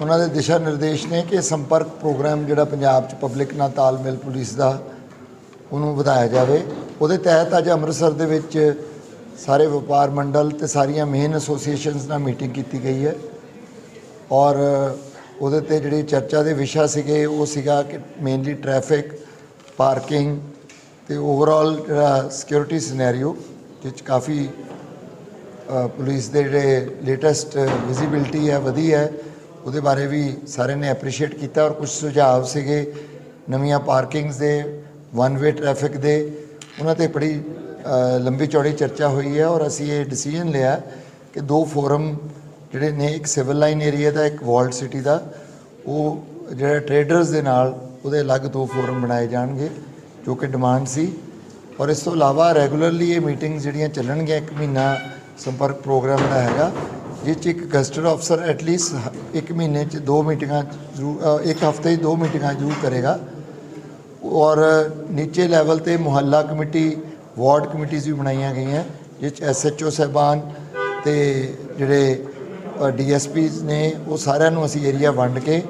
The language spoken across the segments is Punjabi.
ਉਹਨਾਂ ਦੇ ਦਿਸ਼ਾ ਨਿਰਦੇਸ਼ ਨੇ ਕਿ ਸੰਪਰਕ ਪ੍ਰੋਗਰਾਮ ਜਿਹੜਾ ਪੰਜਾਬ 'ਚ ਪਬਲਿਕ ਨਾਲ ਤਾਲਮੇਲ ਪੁਲਿਸ ਦਾ, ਉਹਨੂੰ ਵਧਾਇਆ ਜਾਵੇ। ਉਹਦੇ ਤਹਿਤ ਅੱਜ ਅੰਮ੍ਰਿਤਸਰ ਦੇ ਵਿੱਚ ਸਾਰੇ ਵਪਾਰ ਮੰਡਲ ਤੇ ਸਾਰੀਆਂ ਮੇਨ ਐਸੋਸੀਏਸ਼ਨਸ ਨਾਲ ਮੀਟਿੰਗ ਕੀਤੀ ਗਈ ਹੈ। ਔਰ ਉਹਦੇ ਤੇ ਜਿਹੜੇ ਚਰਚਾ ਦੇ ਵਿਸ਼ਾ ਸੀਗੇ, ਉਹ ਸੀਗਾ ਕਿ ਮੇਨਲੀ ਟ੍ਰੈਫਿਕ ਪਾਰਕਿੰਗ ਤੇ ਓਵਰਆਲ ਜਿਹੜਾ ਸਿਕਿਉਰਿਟੀ ਸਿਨੈਰੀਓ ਜਿਸ 'ਚ ਕਾਫੀ ਪੁਲਿਸ ਦੇ ਜਿਹੜੇ ਲੇਟੈਸਟ ਵਿਜ਼ਿਬਿਲਟੀ ਹੈ, ਵਧੀ ਹੈ। ਉਹਦੇ ਬਾਰੇ ਵੀ ਸਾਰਿਆਂ ਨੇ ਐਪਰੀਸ਼ੀਏਟ ਕੀਤਾ ਔਰ ਕੁਝ ਸੁਝਾਅ ਸੀਗੇ ਨਵੀਆਂ ਪਾਰਕਿੰਗਸ ਦੇ ਵਨ ਵੇ ਟ੍ਰੈਫਿਕ ਦੇ, ਉਹਨਾਂ ਤੇ ਬੜੀ ਲੰਬੀ ਚੌੜੀ ਚਰਚਾ ਹੋਈ ਹੈ ਔਰ ਅਸੀਂ ਇਹ ਡਿਸੀਜਨ ਲਿਆ ਕਿ ਦੋ ਫੋਰਮ ਜਿਹੜੇ ਨੇ, ਇੱਕ ਸਿਵਲ ਲਾਈਨ ਏਰੀਆ ਦਾ, ਇੱਕ ਵਾਲਡ ਸਿਟੀ ਦਾ, ਉਹ ਜਿਹੜਾ ਟ੍ਰੇਡਰਸ ਦੇ ਨਾਲ ਉਹਦੇ ਅਲੱਗ ਦੋ ਫੋਰਮ ਬਣਾਏ ਜਾਣਗੇ, ਜੋ ਕਿ ਡਿਮਾਂਡ ਸੀ ਔਰ ਇਸ ਤੋਂ ਇਲਾਵਾ ਰੈਗੂਲਰਲੀ ਇਹ ਮੀਟਿੰਗ ਜਿਹੜੀਆਂ ਚੱਲਣਗੀਆਂ ਇੱਕ ਮਹੀਨਾ ਸੰਪਰਕ ਪ੍ਰੋਗਰਾਮ ਦਾ ਹੈਗਾ ਜਿਸ 'ਚ ਇੱਕ ਗਸਟਡ ਅਫਸਰ ਐਟਲੀਸਟ ਇੱਕ ਮਹੀਨੇ 'ਚ ਦੋ ਮੀਟਿੰਗਾਂ ਜ਼ਰੂਰ ਇੱਕ ਹਫ਼ਤੇ 'ਚ ਦੋ ਮੀਟਿੰਗਾਂ ਜ਼ਰੂਰ ਕਰੇਗਾ। ਔਰ ਨੀਚੇ ਲੈਵਲ ਤੇ ਮੁਹੱਲਾ ਕਮੇਟੀ, ਵਾਰਡ ਕਮੇਟੀਆਂ ਵੀ ਬਣਾਈਆਂ ਗਈਆਂ, ਜਿਸ 'ਚ ਐਸਐਚਓ ਸਾਹਿਬਾਨ ਤੇ ਜਿਹੜੇ ਡੀਐਸਪੀਸ ਨੇ, ਉਹ ਸਾਰਿਆਂ ਨੂੰ ਅਸੀਂ ਏਰੀਆ ਵੰਡ ਕੇ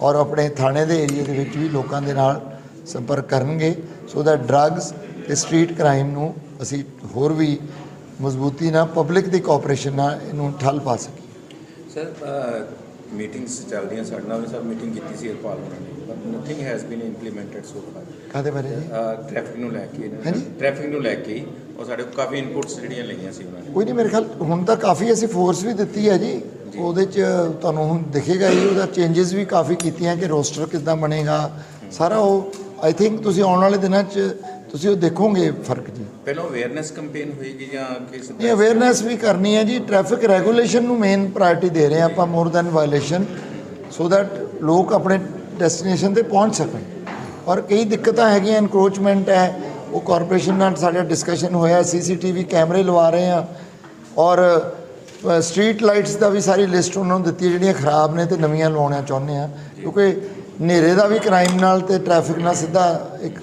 ਔਰ ਆਪਣੇ ਥਾਣੇ ਦੇ ਏਰੀਆ ਦੇ ਵਿੱਚ ਵੀ ਲੋਕਾਂ ਦੇ ਨਾਲ ਸੰਪਰਕ ਕਰਨਗੇ। ਸੋ ਦੈਟ ਡਰੱਗਸ ਤੇ ਸਟਰੀਟ ਕ੍ਰਾਈਮ ਨੂੰ ਅਸੀਂ ਹੋਰ ਵੀ ਮਜ਼ਬੂਤੀ ਨਾਲ ਪਬਲਿਕ ਦੀ ਕੋਆਪਰੇਸ਼ਨ ਨਾਲ ਇਹਨੂੰ ਠੱਲ ਪਾ ਸਕੀਏ ਸਰ ਮੀਟਿੰਗਸ ਚੱਲਦੀਆਂ ਸਾਡੇ ਨਾਲ ਵੀ ਸਭ ਮੀਟਿੰਗ ਕੀਤੀ ਸੀ ਹਰਪਾਲ ਨੇ but nothing has been implemented so far ਕਾਹਦੇ ਬਾਰੇ? ਜੀ ਟ੍ਰੈਫਿਕ ਨੂੰ ਲੈ ਕੇ ਹਾਂਜੀ। ਟ੍ਰੈਫਿਕ ਨੂੰ ਲੈ ਕੇ ਉਹ ਸਾਡੇ ਕੋਲ ਕਾਫੀ ਇਨਪੁਟਸ ਜਿਹੜੀਆਂ ਲਈਆਂ ਸੀ ਉਹਨਾਂ ਨੇ। ਕੋਈ ਨਹੀਂ ਮੇਰੇ ਖਿਆਲ ਹੁਣ ਤਾਂ ਕਾਫੀ ਅਸੀਂ ਫੋਰਸ ਵੀ ਦਿੱਤੀ ਹੈ ਜੀ। ਉਹਦੇ ਚ ਤੁਹਾਨੂੰ ਹੁਣ ਦਿਖੇਗਾ ਹੀ ਉਹਦਾ ਚੇਂਜਸ ਵੀ ਕਾਫੀ ਕੀਤੀਆਂ ਕਿ ਰੋਸਟਰ ਕਿੱਦਾਂ ਬਣੇਗਾ। ਸਾਰਾ ਉਹ ਆਈ ਥਿੰਕ ਤੁਸੀਂ ਆਉਣ ਵਾਲੇ ਦਿਨਾਂ ਚ ਤੁਸੀਂ ਉਹ ਦੇਖੋਗੇ ਫ਼ਰਕ ਜੀ। ਪਹਿਲਾਂ ਅਵੇਅਰਨੈਸ ਕੈਂਪੇਨ ਹੋਏਗੀ ਜਾਂ ਕਿ ਸਿੱਧਾ- ਇਹ ਅਵੇਅਰਨੈਸ ਵੀ ਕਰਨੀ ਹੈ ਜੀ। ਟ੍ਰੈਫਿਕ ਰੈਗੂਲੇਸ਼ਨ ਨੂੰ ਮੇਨ ਪ੍ਰਾਇੋਰਟੀ ਦੇ ਰਹੇ ਆਪਾਂ more than violation so that ਲੋਕ ਆਪਣੇ ਡੈਸਟੀਨੇਸ਼ਨ ਤੇ ਪਹੁੰਚ ਸਕਣ। ਔਰ ਕਈ ਦਿੱਕਤਾਂ ਹੈਗੀਆਂ ਐਨਕਰੋਚਮੈਂਟ ਹੈ ਉਹ ਕਾਰਪੋਰੇਸ਼ਨ ਨਾਲ ਸਾਡਾ ਡਿਸਕਸ਼ਨ ਹੋਇਆ ਸੀਸੀਟੀਵੀ ਕੈਮਰੇ ਲਵਾ ਰਹੇ ਹਾਂ। ਔਰ ਸਟਰੀਟ ਲਾਈਟਸ ਦਾ ਵੀ ਸਾਰੀ ਲਿਸਟ ਉਹਨਾਂ ਨੂੰ ਦਿੱਤੀ ਜਿਹੜੀਆਂ ਖਰਾਬ ਨੇ ਤੇ ਨਵੀਆਂ ਲਵਾਉਣੀਆਂ ਚਾਹੁੰਦੇ ਆ ਕਿਉਂਕਿ ਹਨੇਰੇ ਦਾ ਵੀ ਕ੍ਰਾਈਮ ਨਾਲ ਤੇ ਟ੍ਰੈਫਿਕ ਨਾਲ ਸਿੱਧਾ ਇੱਕ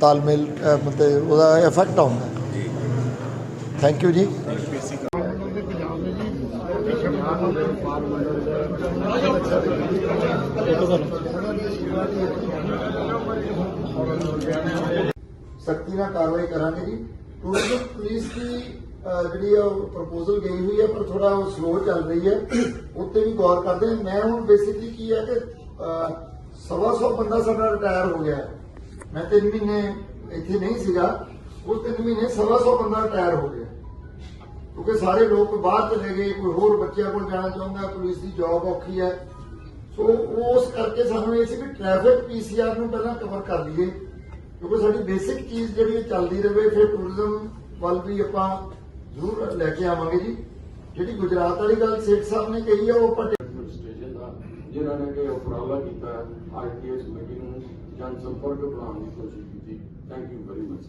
ਤਾਲਮੇਲ ਮਤਲਬ ਉਹਦਾ ਇਫੈਕਟ ਆਉਂਦਾ। ਥੈਂਕ ਯੂ ਜੀ। ਸਖਤੀ ਨਾਲ ਕਾਰਵਾਈ ਕਰਾਂਗੇ ਜੀ। ਟੂਰਿਜ਼ਮ ਪੁਲਿਸ ਦੀ ਜਿਹੜੀ ਆ ਪ੍ਰਪੋਜ਼ਲ ਗਈ ਹੋਈ ਹੈ, ਪਰ ਥੋੜਾ ਉਹ ਸਲੋ ਚੱਲ ਰਹੀ ਹੈ। ਉੱਤੇ ਵੀ ਗੌਰ ਕਰਦੇ ਮੈਂ ਹੁਣ ਬੇਸਿਕਲੀ ਕੀ ਹੈ ਕਿ ਸਵਾ ਸੌ ਬੰਦਾ ਸਾਡਾ ਰਿਟਾਇਰ ਹੋ ਗਿਆ। ਮੈਂ ਤਿੰਨ ਮਹੀਨੇ ਇੱਥੇ ਨਹੀਂ ਸੀਗਾ। ਉਸ ਤਿੰਨ ਮਹੀਨੇ ਸਵਾ ਸੌ ਬੰਦਾ ਰਿਟਾਇਰ ਹੋ ਗਿਆ। ਕਿਉਂਕਿ ਸਾਰੇ ਲੋਕ ਬਾਹਰ ਚਲੇ ਗਏ, ਕੋਈ ਹੋਰ ਬੱਚਿਆਂ ਕੋਲ ਜਾਣਾ ਚਾਹੁੰਦਾ, ਪੁਲਿਸ ਦੀ ਜੌਬ ਔਖੀ ਹੈ। ਸੋ ਉਸ ਕਰਕੇ ਸਾਨੂੰ ਇਹ ਸੀ ਵੀ ਟ੍ਰੈਫਿਕ ਪੀਸੀਆਰ ਨੂੰ ਪਹਿਲਾਂ ਕਵਰ ਕਰ ਲਈਏ। ਕਿਉਂਕਿ ਸਾਡੀ ਬੇਸਿਕ ਚੀਜ਼ ਜਿਹੜੀ ਚੱਲਦੀ ਰਹੇ ਫਿਰ ਟੂਰਿਜ਼ਮ ਵੱਲ ਵੀ ਆਪਾਂ ਜ਼ਰੂਰ ਲੈ ਕੇ ਆਵਾਂਗੇ ਜੀ। ਜਿਹੜੀ ਗੁਜਰਾਤ ਵਾਲੀ ਗੱਲ ਸੇਠ ਸਾਹਿਬ ਨੇ ਕਹੀ ਹੈ ਉਹ ਆਪਾਂ ਜਿਨ੍ਹਾਂ ਨੇ ਕਿ ਉਪਰਾਲਾ ਕੀਤਾ ਆਰਟੀਐਸ ਕਮੇਟੀ ਨੂੰ ਜਨ ਸੰਪਰਕ ਬਣਾਉਣ ਦੀ ਕੋਸ਼ਿਸ਼ ਕੀਤੀ ਥੈਂਕ ਯੂ ਵੈਰੀ ਮਚ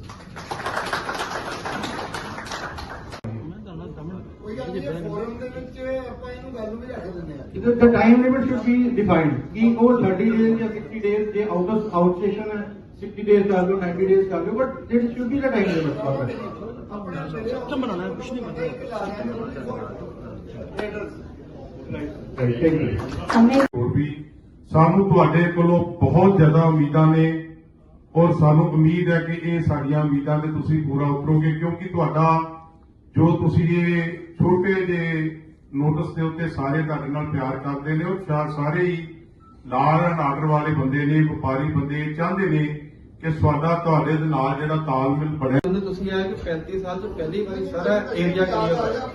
ਕੋਈ ਗੱਲ ਨਹੀਂ ਫੋਰਮ ਦੇ ਵਿੱਚ ਆਪਾਂ ਇਹਨੂੰ ਗੱਲ ਨੂੰ ਵੀ ਰੱਖ ਦਿੰਦੇ ਆ The, the time limit should be defined. ਕਿ ਉਹ 30 days ਜਾਂ 60 days ਜੇ out of out session ਹੈ 60 days ਕਰ ਲਓ 90 days ਕਰ ਲਓ there should be the time limit for that. ਆਪਣਾ ਸਿਸਟਮ ਬਣਾਉਣਾ ਕੁਝ ਨਹੀਂ Right, thank you. ਵੀ ਸਾਨੂੰ ਤੁਹਾਡੇ ਕੋਲੋਂ ਬਹੁਤ ਜ਼ਿਆਦਾ ਉਮੀਦਾਂ ਨੇ ਔਰ ਸਾਨੂੰ ਉਮੀਦ ਹੈ ਕਿ ਇਹ ਸਾਡੀਆਂ ਉਮੀਦਾਂ ਤੇ ਤੁਸੀਂ ਪੂਰਾ ਉਤਰੋਗੇ ਕਿਉਂਕਿ ਤੁਹਾਡਾ ਜੋ ਤੁਸੀਂ ਇਹ ਛੋਟੇ ਜਿਹੇ ਨੋਟਿਸ ਦੇ ਉੱਤੇ ਸਾਰੇ ਤੁਹਾਡੇ ਨਾਲ ਪਿਆਰ ਕਰਦੇ ਨੇ ਉਹ ਸ਼ਾ- ਸਾਰੇ ਹੀ ਲਾਅ ਐਂਡ ਆਰਡਰ ਵਾਲੇ ਬੰਦੇ ਨੇ ਵਪਾਰੀ ਬੰਦੇ ਚਾਹੁੰਦੇ ਨੇ ਕਿ ਤੁਹਾਡਾ ਤੁਹਾਡੇ ਦੇ ਨਾਲ ਜਿਹੜਾ ਤਾਲਮੇਲ ਬਣਿਆ ਤੁਸੀਂ ਆਏ ਕਿ 35 ਸਾਲ ਤੋਂ ਪਹਿਲੀ ਵਾਰੀ ਸਾਰਾ ਏਰੀਆ ਕਲੀਅਰ ਹੋਇਆ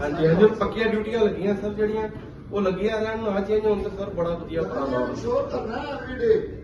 ਹਾਂਜੀ ਹਾਂਜੀ ਪੱਕੀਆਂ ਡਿਊਟੀਆਂ ਲੱਗੀਆਂ ਸਰ ਜਿਹੜੀਆਂ। ਉਹ ਲੱਗੀਆਂ ਰਹਿਣ ਨਾ ਚੇਂਜ ਹੋਣ ਤੇ ਸਰ ਬੜਾ ਵਧੀਆ ਹੋਇਆ ਸ਼ੋਰ ਕਰਨਾ ਐਵਰੀ ਡੇ